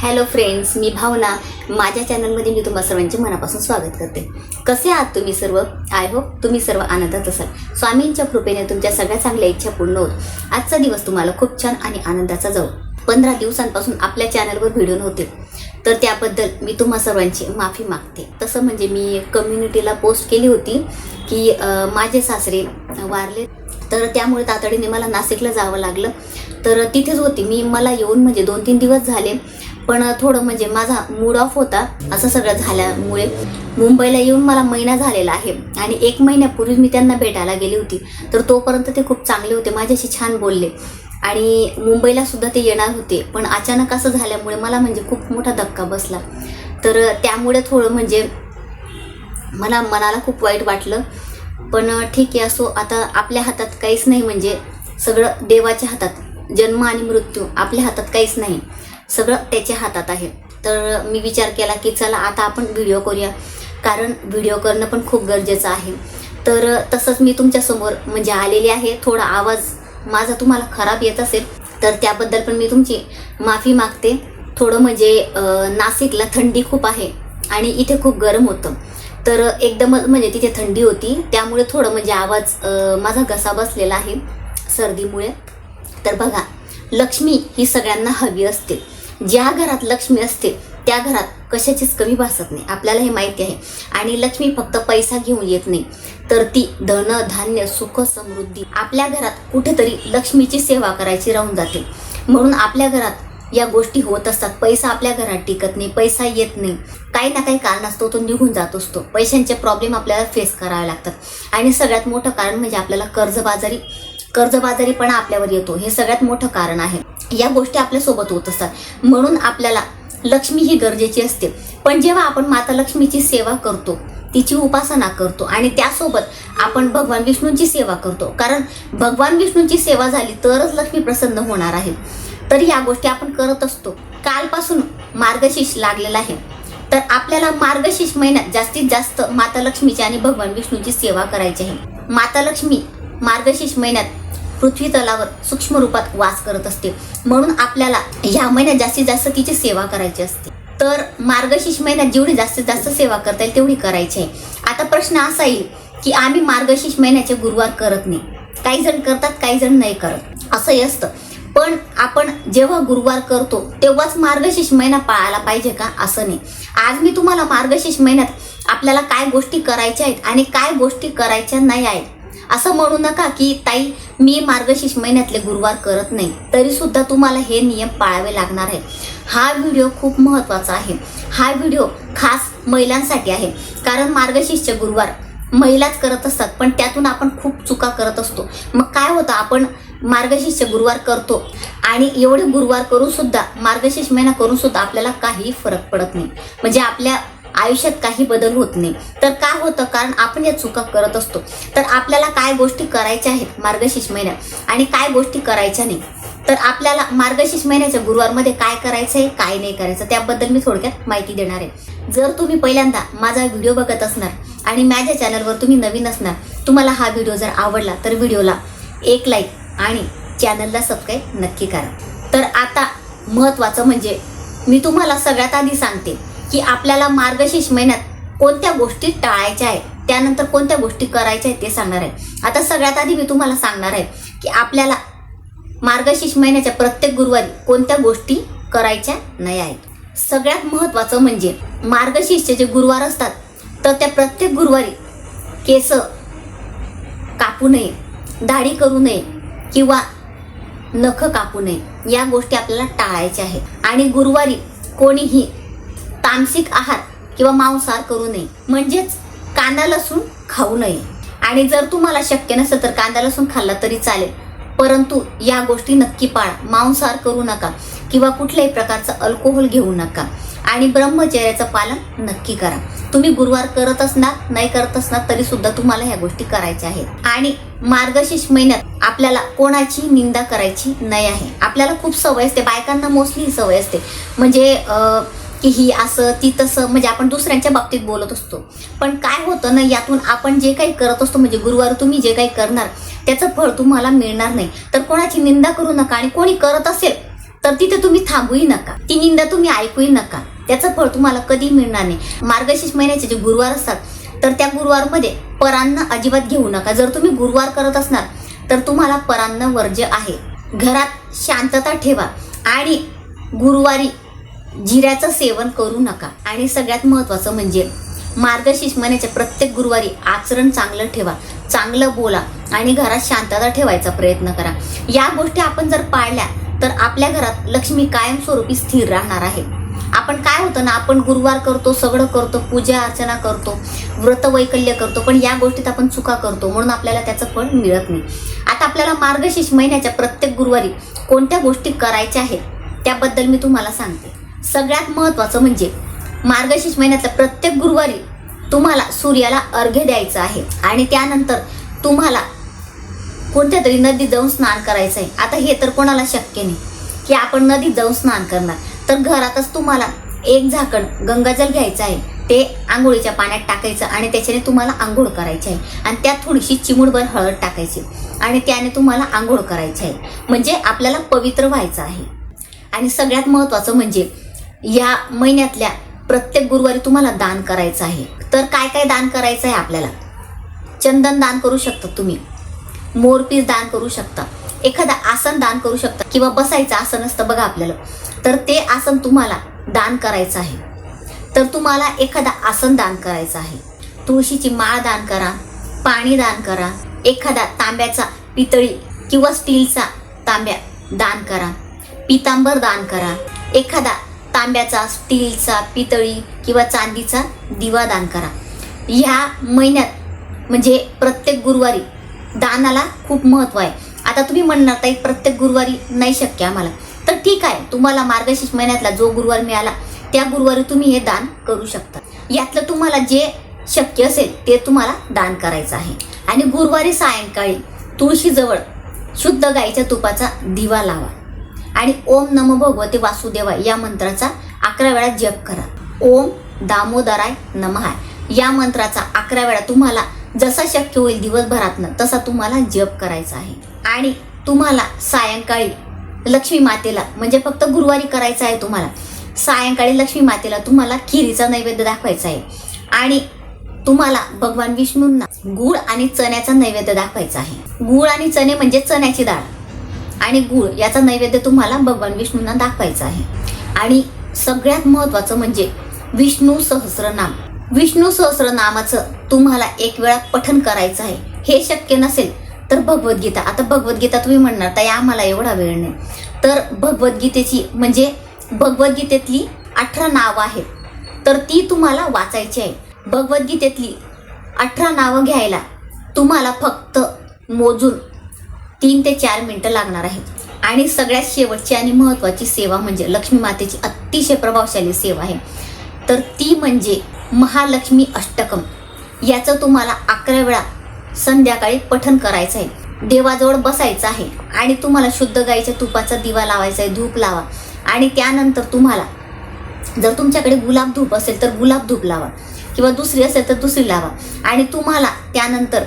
Hello friends मी भावना. माझ्या चॅनलमध्ये मी तुम्हा सर्वांचे मनापासून स्वागत करते. कसे आहात तुम्ही सर्व? आय होप तुम्ही सर्व आनंदात असाल. स्वामींच्या कृपेने तुमच्या सगळ्या चांगल्या इच्छा पूर्ण होत. आजचा दिवस तुम्हाला खूप छान आणि आनंदाचा जाऊ. पंधरा दिवसांपासून आपल्या चॅनलवर व्हिडिओ नव्हते. तर त्याबद्दल मी तुम्हा सर्वांची माफी मागते. तसं म्हणजे मी कम्युनिटीला पोस्ट केली होती की माझे सासरे वारले. तर त्यामुळे तातडीने मला नाशिकला जावं लागलं. तर तिथेच होती. मी मला येऊन म्हणजे दोन तीन दिवस झाले. पण थोडं म्हणजे माझा मूड ऑफ होता असं सगळं झाल्यामुळे. मुंबईला येऊन मला महिना झालेला आहे आणि एक महिन्यापूर्वी मी त्यांना भेटायला गेली होती. तर तोपर्यंत ते खूप चांगले होते माझ्याशी छान बोलले. आणि मुंबईला सुद्धा ते येणार होते पण अचानक असं झाल्यामुळे मला म्हणजे खूप मोठा धक्का बसला. तर त्यामुळे थोडं म्हणजे मला मनाला खूप वाईट वाटलं. पण ठीक आहे असो आता आपल्या हातात काहीच नाही म्हणजे सगळं देवाच्या हातात. जन्म आणि मृत्यू आपल्या हातात काहीच नाही. सगळं त्याच्या हातात आहे. तर मी विचार केला की चला आता आपण व्हिडिओ करूया. कारण व्हिडिओ करणं पण खूप गरजेचं आहे. तर तसंच मी तुमच्यासमोर म्हणजे आलेली आहे. थोडा आवाज माझा तुम्हाला खराब येत असेल तर त्याबद्दल पण मी तुमची माफी मागते. थोडं म्हणजे नाशिकला थंडी खूप आहे आणि इथे खूप गरम होतं. तर एकदमच म्हणजे तिथे थंडी होती. त्यामुळे थोडं म्हणजे आवाज माझा घसा बसलेला आहे सर्दीमुळे. तर बघा लक्ष्मी ही सगळ्यांना हवी असते. ज्या घरात लक्ष्मी असते त्या घरात कशाचीच कमी भासत नाही. आपल्याला हे माहिती आहे. आणि लक्ष्मी फक्त पैसा घेऊन येत नाही तर ती धन धान्य सुख समृद्धी आपल्या घरात कुठेतरी लक्ष्मीची सेवा करायची राहून जाते. म्हणून आपल्या घरात या गोष्टी होत असतात. पैसा आपल्या घरात टिकत नाही पैसा येत नाही. काही ना काही कारण असतो तो निघून जात असतो. पैशांचे प्रॉब्लेम आपल्याला फेस करावे लागतात. आणि सगळ्यात मोठं कारण म्हणजे आपल्याला कर्जबाजारी कर्जबाजारीपणा आपल्यावर येतो. हे सगळ्यात मोठं कारण आहे. या गोष्टी आपल्यासोबत होत असतात. म्हणून आपल्याला लक्ष्मी ही गरजेची असते. पण जेव्हा आपण माता लक्ष्मीची सेवा करतो तिची उपासना करतो आणि त्यासोबत आपण भगवान विष्णूंची सेवा करतो. कारण भगवान विष्णूंची सेवा झाली तरच लक्ष्मी प्रसन्न होणार आहे. तर या गोष्टी आपण करत असतो. कालपासून मार्गशीर्ष लागलेला आहे. तर आपल्याला मार्गशीर्ष महिन्यात जास्तीत जास्त माता लक्ष्मीची आणि भगवान विष्णूची सेवा करायची आहे. माता लक्ष्मी मार्गशीर्ष महिन्यात पृथ्वी तलावर सूक्ष्म रूपात वास करत असते. म्हणून आपल्याला ह्या महिन्यात जास्तीत जास्त तिची सेवा करायची असते. तर मार्गशीर्ष महिन्यात जेवढी जास्तीत जास्त सेवा करता येईल तेवढी करायची आहे. आता प्रश्न असा येईल की आम्ही मार्गशीर्ष महिन्याचे गुरुवार करत नाही. काही जण करतात काही जण नाही करत. असंही असतं. पण आपण जेव्हा गुरुवार करतो तेव्हाच मार्गशीर्ष महिना पाळायला पाहिजे का? असं नाही. आज मी तुम्हाला मार्गशीर्ष महिन्यात आपल्याला काय गोष्टी करायच्या आहेत आणि काय गोष्टी करायच्या नाही आहेत असं म्हणू नका की ताई मी मार्गशीर्ष महिन्यातले गुरुवार करत नाही. तरी सुद्धा तुम्हाला हे नियम पाळावे लागणार आहे हा व्हिडिओ खूप महत्त्वाचा आहे. हा व्हिडिओ खास महिलांसाठी आहे. कारण मार्गशीर्षचे गुरुवार महिलाच करत असतात पण त्यातून आपण खूप चुका करत असतो. मग काय होतं? आपण मार्गशीर्ष गुरुवार करतो आणि एवढे गुरुवार करून सुद्धा मार्गशीर्ष महिना करून सुद्धा आपल्याला काही फरक पडत नाही. म्हणजे आपल्या आयुष्यात काही बदल होत नाही. तर काय होतं? कारण आपण या चुका करत असतो. तर आपल्याला काय गोष्टी करायच्या आहेत? मार्गशीर्ष महिन्यात आणि काय गोष्टी करायच्या नाही? तर आपल्याला मार्गशीर्ष महिन्याच्या गुरुवारमध्ये काय करायचं आहे काय नाही करायचं? त्याबद्दल मी थोडक्यात माहिती देणार आहे. जर तुम्ही पहिल्यांदा माझा व्हिडिओ बघत असणार आणि माझ्या चॅनलवर तुम्ही नवीन असणार तुम्हाला हा व्हिडिओ जर आवडला तर व्हिडिओला एक लाईक आणि चॅनलला सबस्क्राईब नक्की करा. तर आता महत्त्वाचं म्हणजे मी तुम्हाला सगळ्यात आधी सांगते की आपल्याला मार्गशीर्ष महिन्यात कोणत्या गोष्टी टाळायच्या आहेत त्यानंतर कोणत्या गोष्टी करायच्या आहेत ते सांगणार आहे. आता सगळ्यात आधी मी तुम्हाला सांगणार आहे की आपल्याला मार्गशीर्ष महिन्याच्या प्रत्येक गुरुवारी कोणत्या गोष्टी करायच्या नाही आहेत. सगळ्यात महत्त्वाचं म्हणजे मार्गशीर्षचे जे गुरुवार असतात तर त्या प्रत्येक गुरुवारी केस कापू नये दाढी करू नये किंवा नख कापू नये या गोष्टी आपल्याला टाळायच्या आहेत. आणि गुरुवारी कोणीही तामसिक आहार किंवा मांसाहार करू नये. म्हणजेच कांदा लसूण खाऊ नये. आणि जर तुम्हाला शक्य नसेल तर कांदा लसूण खाल्ला तरी चालेल. परंतु या गोष्टी नक्की पाळा. मांसाहार करू नका किंवा कुठल्याही प्रकारचं अल्कोहोल घेऊ नका. आणि ब्रह्मचर्याचं पालन नक्की करा. तुम्ही गुरुवार करत असणार नाही करत असणार तरी सुद्धा तुम्हाला ह्या गोष्टी करायच्या आहेत. आणि मार्गशीर्ष महिन्यात आपल्याला कोणाची निंदा करायची नाही आहे. आपल्याला खूप सवय असते. बायकांना मोस्टली ही सवय असते. म्हणजे अं, की ही असं ती तसं म्हणजे आपण दुसऱ्यांच्या बाबतीत बोलत असतो. पण काय होतं ना यातून आपण जे काही करत असतो म्हणजे गुरुवार तुम्ही जे काही करणार त्याचं फळ तुम्हाला मिळणार नाही. तर कोणाची निंदा करू नका आणि कोणी करत असेल तर तिथे तुम्ही थांबूही नका. ती निंदा तुम्ही ऐकूही नका. त्याचं फळ तुम्हाला कधी मिळणार नाही. मार्गशीर्ष महिन्याचे जे गुरुवार असतात तर त्या गुरुवारमध्ये परान्न अजिबात घेऊ नका. जर तुम्ही गुरुवार करत असणार तर तुम्हाला परान्न वर्ज्य आहे. घरात शांतता ठेवा आणि गुरुवारी जिऱ्याचं सेवन करू नका. आणि सगळ्यात महत्त्वाचं म्हणजे मार्गशीर्ष महिन्याच्या प्रत्येक गुरुवारी आचरण चांगलं ठेवा. चांगलं बोला आणि घरात शांतता ठेवायचा प्रयत्न करा. या गोष्टी आपण जर पाळल्या तर आपल्या घरात लक्ष्मी कायमस्वरूपी स्थिर राहणार आहे. आपण काय होतं ना आपण गुरुवार करतो सगळं करतो पूजा अर्चना करतो व्रत वैकल्य करतो पण या गोष्टीत आपण चुका करतो म्हणून आपल्याला त्याचं फळ मिळत नाही. आता आपल्याला मार्गशीर्ष महिन्याच्या प्रत्येक गुरुवारी कोणत्या गोष्टी करायच्या आहेत त्याबद्दल मी तुम्हाला सांगते. सगळ्यात महत्त्वाचं म्हणजे मार्गशीर्ष महिन्यातल्या प्रत्येक गुरुवारी तुम्हाला सूर्याला अर्घ्य द्यायचं आहे. आणि त्यानंतर तुम्हाला कोणत्या तरी नदीत जाऊन स्नान करायचं आहे. आता हे तर कोणाला शक्य नाही की आपण नदीत जाऊन स्नान करणार. तर घरातच तुम्हाला एक झाकण गंगाजल घ्यायचं आहे. ते आंघोळीच्या पाण्यात टाकायचं आणि त्याच्याने तुम्हाला आंघोळ करायची आहे. आणि त्यात थोडीशी चिमुडभर हळद टाकायची. आणि त्याने तुम्हाला आंघोळ करायची आहे. म्हणजे आपल्याला पवित्र व्हायचं आहे. आणि सगळ्यात महत्त्वाचं म्हणजे या महिन्यातल्या प्रत्येक गुरुवारी तुम्हाला दान करायचं आहे. तर काय काय दान करायचं आहे आपल्याला? चंदन दान करू शकता तुम्ही. मोरपीस दान करू शकता. एखादा आसन दान करू शकता किंवा बसायचं आसन असतं बघा आपल्याला. तर ते आसन तुम्हाला दान करायचं आहे. तर तुम्हाला एखादा आसन दान करायचं आहे. तुळशीची माळ दान करा पाणी दान करा एखादा तांब्याचा पितळी किंवा स्टीलचा तांब्या दान करा पितांबर दान करा एखादा तांब्याचा स्टीलचा पितळी किंवा चांदीचा दिवा दान करा. ह्या महिन्यात म्हणजे प्रत्येक गुरुवारी दानाला खूप महत्त्व आहे. आता तुम्ही म्हणणार ताई प्रत्येक गुरुवारी नाही शक्य आम्हाला. तर ठीक आहे तुम्हाला मार्गशीर्ष महिन्यातला जो गुरुवार मिळाला त्या गुरुवारी तुम्ही हे दान करू शकता. यातलं तुम्हाला जे शक्य असेल ते तुम्हाला दान करायचं आहे. आणि गुरुवारी सायंकाळी तुळशीजवळ शुद्ध गाईच्या तुपाचा दिवा लावा. आणि ओम नमो भगवते वासुदेवाय या मंत्राचा अकरा वेळा जप करा. ओम दामोदराय नमहाय. या मंत्राचा अकरा वेळा तुम्हाला जसा शक्य होईल दिवसभरातनं तसा तुम्हाला जप करायचा आहे. आणि तुम्हाला सायंकाळी लक्ष्मी मातेला म्हणजे फक्त गुरुवारी करायचं आहे तुम्हाला सायंकाळी लक्ष्मी मातेला तुम्हाला खिरीचा नैवेद्य दाखवायचा आहे. आणि तुम्हाला भगवान विष्णूंना गुळ आणि चण्याचा नैवेद्य दाखवायचा आहे. गुळ आणि चणे म्हणजे चण्याची डाळ. आणि गुळ याचा नैवेद्य तुम्हाला भगवान विष्णूंना दाखवायचा आहे. आणि सगळ्यात महत्वाचं म्हणजे विष्णू सहस्रनाम. विष्णू सहस्रनामाचं तुम्हाला एक वेळा पठन करायचं आहे. हे शक्य नसेल तर भगवद्गीता. आता भगवद्गीता तुम्ही म्हणणार ताई आम्हाला एवढा वेळ नाही. तर भगवद्गीतेची म्हणजे भगवद्गीतेतली अठरा नावं आहेत. तर ती तुम्हाला वाचायची आहे. भगवद्गीतेतली अठरा नावं घ्यायला तुम्हाला फक्त मोजून तीन ते चार मिनटं लागणार आहेत. आणि सगळ्यात शेवटची आणि महत्त्वाची सेवा म्हणजे लक्ष्मी मातेची अतिशय प्रभावशाली सेवा आहे. तर ती म्हणजे महालक्ष्मी अष्टकम. याचं तुम्हाला अकरा वेळा संध्याकाळी पठन करायचं आहे देवाजवळ बसायचं आहे. आणि तुम्हाला शुद्ध गाईच्या तुपाचा दिवा लावायचा आहे धूप लावा. आणि त्यानंतर तुम्हाला जर तुमच्याकडे गुलाब धूप असेल तर गुलाब धूप लावा. किंवा दुसरी असेल तर दुसरी लावा. आणि तुम्हाला त्यानंतर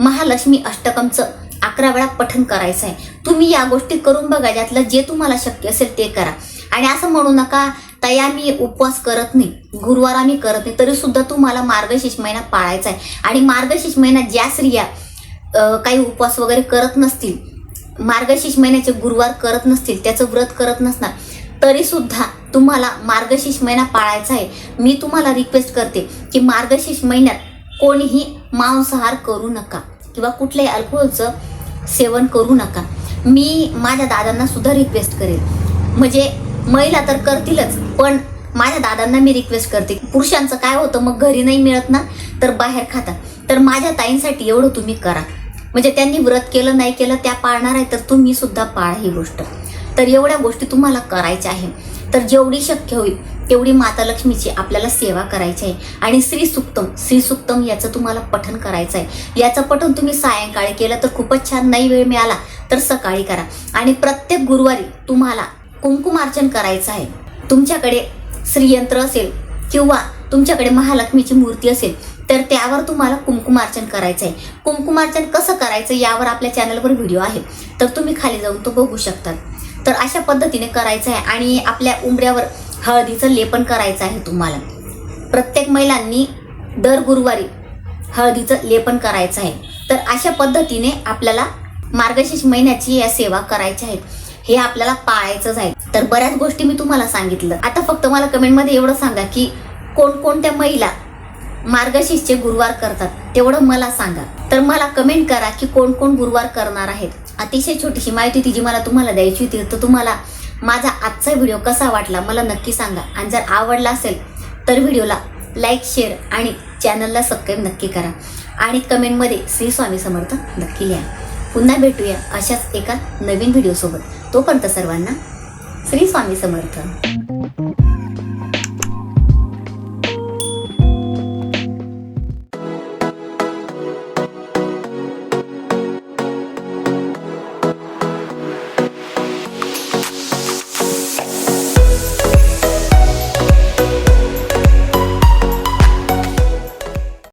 महालक्ष्मी अष्टकमचं अकरा वेळा पठन करायचं आहे. तुम्ही या गोष्टी करून बघा ज्यातलं जे तुम्हाला शक्य असेल ते करा. आणि असं म्हणू नका तया मी उपवास करत नाही गुरुवार आम्ही करत नाही तरी सुद्धा तुम्हाला मार्गशीर्ष महिना पाळायचा आहे. आणि मार्गशीर्ष महिन्यात ज्या स्त्रिया काही उपवास वगैरे करत नसतील मार्गशीर्ष महिन्याचे गुरुवार करत नसतील त्याचं व्रत करत नसणार तरी सुद्धा तुम्हाला मार्गशीर्ष महिना पाळायचा आहे. मी तुम्हाला रिक्वेस्ट करते की मार्गशीर्ष महिन्यात कोणीही मांसाहार करू नका. किंवा कुठल्याही अल्कोहोलचं सेवन करू नका. मी माझ्या दादांना सुद्धा रिक्वेस्ट करेल. म्हणजे महिला तर करतीलच पण माझ्या दादांना मी रिक्वेस्ट करते. पुरुषांचं काय होतं मग घरी नाही मिळत ना तर बाहेर खातात तर माझ्या ताईंसाठी एवढं तुम्ही करा. म्हणजे त्यांनी व्रत केलं नाही केलं त्या पाळणार आहे तर तुम्ही सुद्धा पाळा ही गोष्ट. तर एवढ्या गोष्टी तुम्हाला करायच्या आहे. तर जेवढी शक्य होईल तेवढी माता लक्ष्मीची आपल्याला सेवा करायची आहे. आणि श्री सुक्तम श्री सुक्तम याचं तुम्हाला पठन करायचं आहे. याचं पठन तुम्ही सायंकाळी केलं तर खूपच छान नाही वेळ मिळाला तर सकाळी करा. आणि प्रत्येक गुरुवारी तुम्हाला कुंकुमार्चन करायचं आहे. तुमच्याकडे श्रीयंत्र असेल किंवा तुमच्याकडे महालक्ष्मीची मूर्ती असेल तर त्यावर तुम्हाला कुंकुमार्चन करायचं आहे. कुंकुमार्चन कसं करायचं यावर आपल्या चॅनलवर व्हिडिओ आहे. तर तुम्ही खाली जाऊन तो बघू शकतात तर अशा पद्धतीने करायचं आहे. आणि आपल्या उंबऱ्यावर हळदीचं लेपन करायचं आहे तुम्हाला. प्रत्येक महिलांनी दर गुरुवारी हळदीचं लेपन करायचं आहे. तर अशा पद्धतीने आपल्याला मार्गशीर्ष महिन्याची या सेवा करायच्या आहेत हे आपल्याला पाळायचंच आहे. तर बऱ्याच गोष्टी मी तुम्हाला सांगितलं. आता फक्त मला कमेंटमध्ये एवढं सांगा की कोणकोणत्या महिला मार्गशीर्षचे गुरुवार करतात तेवढं मला सांगा. तर मला कमेंट करा की कोण कोण गुरुवार करणार आहेत. अतिशय छोटीशी माहिती ती जी मला तुम्हाला द्यायची होती तर तुम्हाला माझा आजचा व्हिडिओ कसा वाटला मला नक्की सांगा. आणि जर आवडला असेल तर व्हिडिओला लाईक शेअर आणि चॅनलला सबस्क्राईब नक्की करा. आणि कमेंटमध्ये श्री स्वामी समर्थ नक्की लिहा. पुन्हा भेटूया अशाच एका नवीन व्हिडिओसोबत तोपर्यंत सर्वांना श्री स्वामी समर्थ.